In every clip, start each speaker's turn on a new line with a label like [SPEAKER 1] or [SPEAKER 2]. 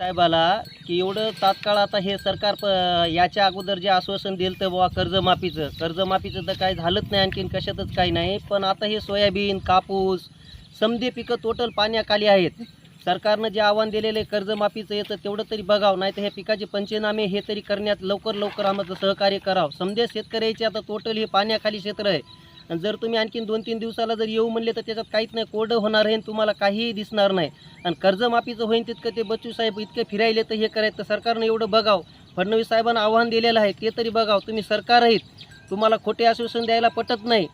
[SPEAKER 1] साहेबाला की एवढं तात्काळ आता हे सरकार प याच्या अगोदर जे आश्वासन दिलं तर बुवा कर्जमाफीचं. कर्जमाफीचं तर काही झालंच नाही आणखीन कशातच काही नाही. पण आता हे सोयाबीन कापूस समधे पिकं टोटल पाण्याखाली आहेत. सरकारनं जे आव्हान दिलेलं आहे कर्जमाफीचं येतं तेवढं तरी बघावं नाही तर हे पिकाचे पंचनामे हे तरी करण्यात लवकर लवकर आम्हाला सहकार्य करावं. समजे शेतकऱ्याचे आता टोटल हे पाण्याखाली क्षेत्र आहे. आणि जर तुम्ही आणखीन दोन तीन दिवसाला जर येऊ म्हणले तर त्याच्यात काहीच नाही कोरडं होणार आहे आणि तुम्हाला काहीही दिसणार नाही. आणि कर्जमाफीचं होईन तितकं ते बच्चू साहेब इतके फिरायले तर हे करायचं तर सरकारनं एवढं बघावं. फडणवीस साहेबांना आव्हान दिलेलं आहे ते तरी बघावं. तुम्ही सरकार आहेत तुम्हाला खोटे आश्वासन द्यायला पटत नाही.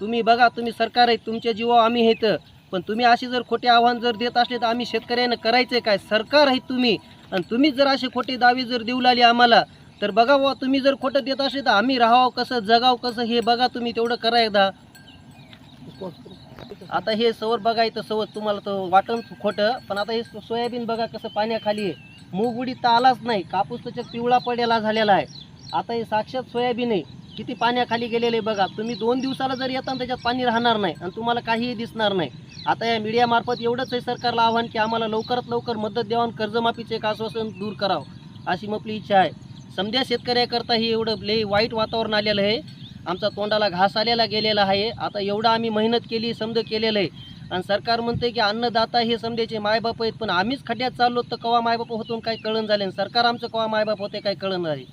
[SPEAKER 1] तुम्ही बघा तुम्ही सरकार आहेत तुमच्या जीवा आम्ही आहेत. पण तुम्ही असे जर खोटे आव्हान जर देत असले तर आम्ही शेतकऱ्यांना करायचे काय? सरकार आहेत तुम्ही. आणि तुम्हीच जर असे खोटे दावे जर देऊ लागले आम्हाला तर बघा बुवा तुम्ही जर खोटं देत असेल तर आम्ही राहावं कसं जगावं कसं हे बघा तुम्ही तेवढं करा एकदा. आता हे सवर बघा इथं सवर तुम्हाला तर वाटण खोटं पण आता हे सोयाबीन बघा कसं पाण्याखाली आहे. मूग उडीद तर आलाच नाही कापूस त्याच्या पिवळा पडलेला झालेला आहे. आता हे साक्षात सोयाबीन आहे. किती पाण्याखाली गेलेले आहे बघा. तुम्ही दोन दिवसाला जर येता त्याच्यात पाणी राहणार नाही आणि तुम्हाला काहीही दिसणार नाही. आता या मीडियामार्फत एवढंच आहे सरकारला आव्हान की आम्हाला लवकरात लवकर मदत द्यावं आणि कर्जमाफीचे एक आश्वासन दूर करावं अशी आपली इच्छा आहे. समध्या शेतकऱ्याकरता हे एवढं लई वाईट वातावरण आलेलं आहे. आमचा तोंडाला घास आलेला गेलेला आहे. आता एवढं आम्ही मेहनत केली समज केलेलं आहे. आणि सरकार म्हणते की अन्नदाता हे समजायचे मायबाप आहेत पण आम्हीच खड्ड्यात चाललो तर कवा मायबाप होतो काय काही कळण झाले? सरकार आमचं कवा मायबाप होते काही कळण नाही.